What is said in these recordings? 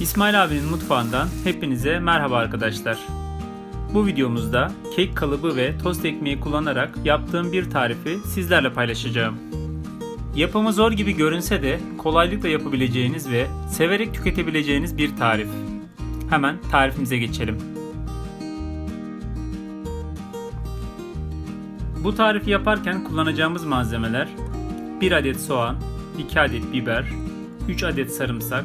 İsmail abinin mutfağından hepinize merhaba arkadaşlar. Bu videomuzda kek kalıbı ve tost ekmeği kullanarak yaptığım bir tarifi sizlerle paylaşacağım. Yapımı zor gibi görünse de kolaylıkla yapabileceğiniz ve severek tüketebileceğiniz bir tarif. Hemen tarifimize geçelim. Bu tarifi yaparken kullanacağımız malzemeler 1 adet soğan, 2 adet biber, 3 adet sarımsak,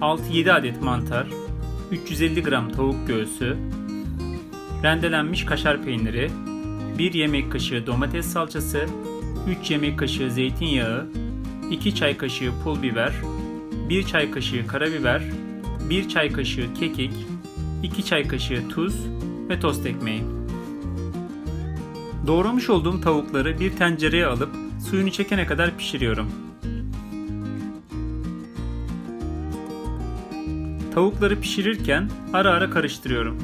6-7 adet mantar, 350 gram tavuk göğsü, rendelenmiş kaşar peyniri, 1 yemek kaşığı domates salçası, 3 yemek kaşığı zeytinyağı, 2 çay kaşığı pul biber, 1 çay kaşığı karabiber, 1 çay kaşığı kekik, 2 çay kaşığı tuz ve tost ekmeği. Doğramış olduğum tavukları bir tencereye alıp suyunu çekene kadar pişiriyorum. Tavukları pişirirken ara ara karıştırıyorum.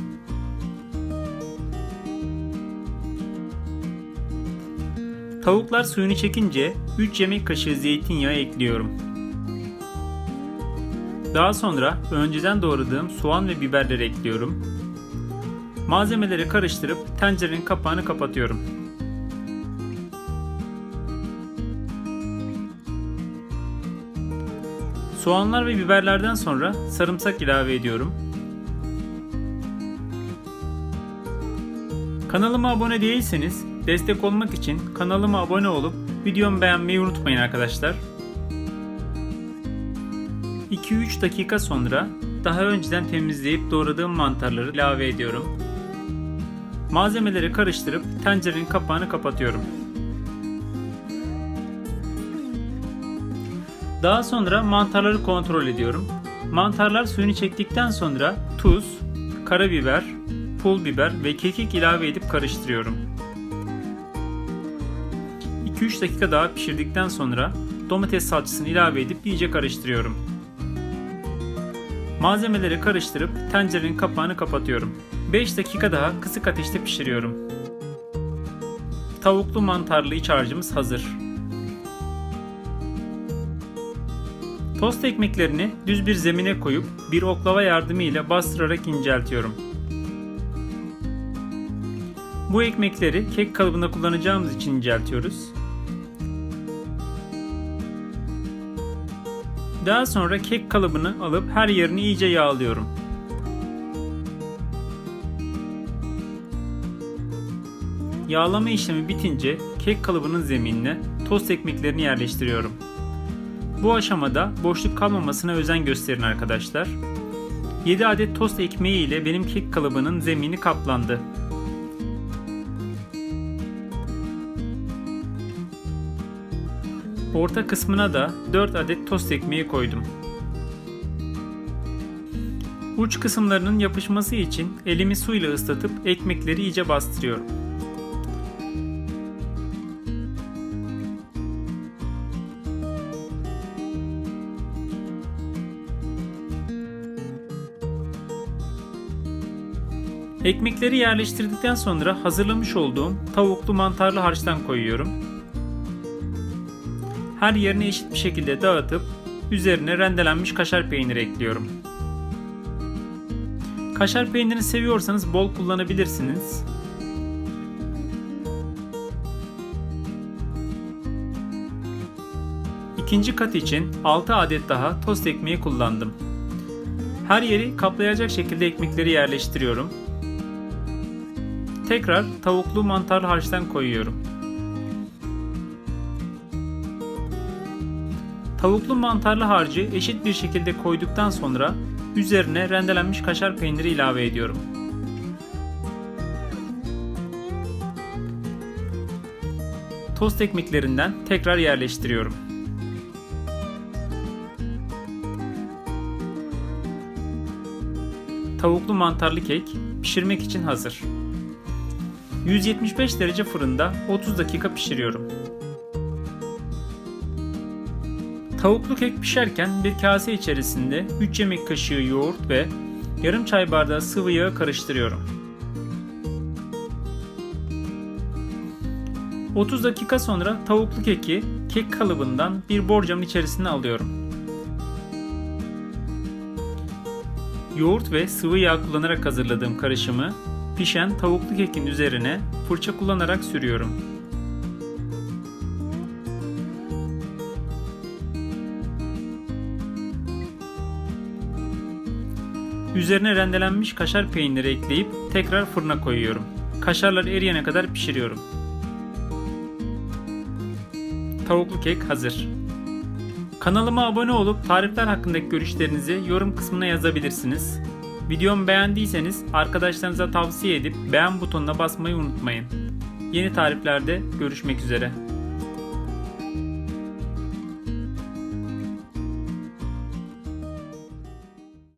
Tavuklar suyunu çekince 3 yemek kaşığı zeytinyağı ekliyorum. Daha sonra önceden doğradığım soğan ve biberleri ekliyorum. Malzemeleri karıştırıp tencerenin kapağını kapatıyorum. Soğanlar ve biberlerden sonra sarımsak ilave ediyorum. Kanalıma abone değilseniz destek olmak için kanalıma abone olup videomu beğenmeyi unutmayın arkadaşlar. 2-3 dakika sonra daha önceden temizleyip doğradığım mantarları ilave ediyorum. Malzemeleri karıştırıp tencerenin kapağını kapatıyorum. Daha sonra mantarları kontrol ediyorum. Mantarlar suyunu çektikten sonra tuz, karabiber, pul biber ve kekik ilave edip karıştırıyorum. 2-3 dakika daha pişirdikten sonra domates salçasını ilave edip iyice karıştırıyorum. Malzemeleri karıştırıp tencerenin kapağını kapatıyorum. 5 dakika daha kısık ateşte pişiriyorum. Tavuklu mantarlı iç harcımız hazır. Tost ekmeklerini düz bir zemine koyup bir oklava yardımıyla bastırarak inceltiyorum. Bu ekmekleri kek kalıbında kullanacağımız için inceltiyoruz. Daha sonra kek kalıbını alıp her yerini iyice yağlıyorum. Yağlama işlemi bitince kek kalıbının zeminine tost ekmeklerini yerleştiriyorum. Bu aşamada boşluk kalmamasına özen gösterin arkadaşlar. 7 adet tost ekmeği ile benim kek kalıbının zemini kaplandı. Orta kısmına da 4 adet tost ekmeği koydum. Uç kısımlarının yapışması için elimi suyla ıslatıp ekmekleri iyice bastırıyorum. Ekmekleri yerleştirdikten sonra hazırlamış olduğum tavuklu mantarlı harçtan koyuyorum. Her yerine eşit bir şekilde dağıtıp üzerine rendelenmiş kaşar peyniri ekliyorum. Kaşar peynirini seviyorsanız bol kullanabilirsiniz. İkinci kat için 6 adet daha tost ekmeği kullandım. Her yeri kaplayacak şekilde ekmekleri yerleştiriyorum. Tekrar tavuklu mantarlı harçtan koyuyorum. Tavuklu mantarlı harcı eşit bir şekilde koyduktan sonra üzerine rendelenmiş kaşar peyniri ilave ediyorum. Tost ekmeklerinden tekrar yerleştiriyorum. Tavuklu mantarlı kek pişirmek için hazır. 175 derece fırında 30 dakika pişiriyorum. Tavuklu kek pişerken bir kase içerisinde 3 yemek kaşığı yoğurt ve yarım çay bardağı sıvı yağı karıştırıyorum. 30 dakika sonra tavuklu keki kek kalıbından bir borcamın içerisine alıyorum. Yoğurt ve sıvı yağ kullanarak hazırladığım karışımı pişen tavuklu kekin üzerine fırça kullanarak sürüyorum. Üzerine rendelenmiş kaşar peyniri ekleyip tekrar fırına koyuyorum. Kaşarlar eriyene kadar pişiriyorum. Tavuklu kek hazır. Kanalıma abone olup tarifler hakkındaki görüşlerinizi yorum kısmına yazabilirsiniz. Videomu beğendiyseniz arkadaşlarınıza tavsiye edip beğen butonuna basmayı unutmayın. Yeni tariflerde görüşmek üzere.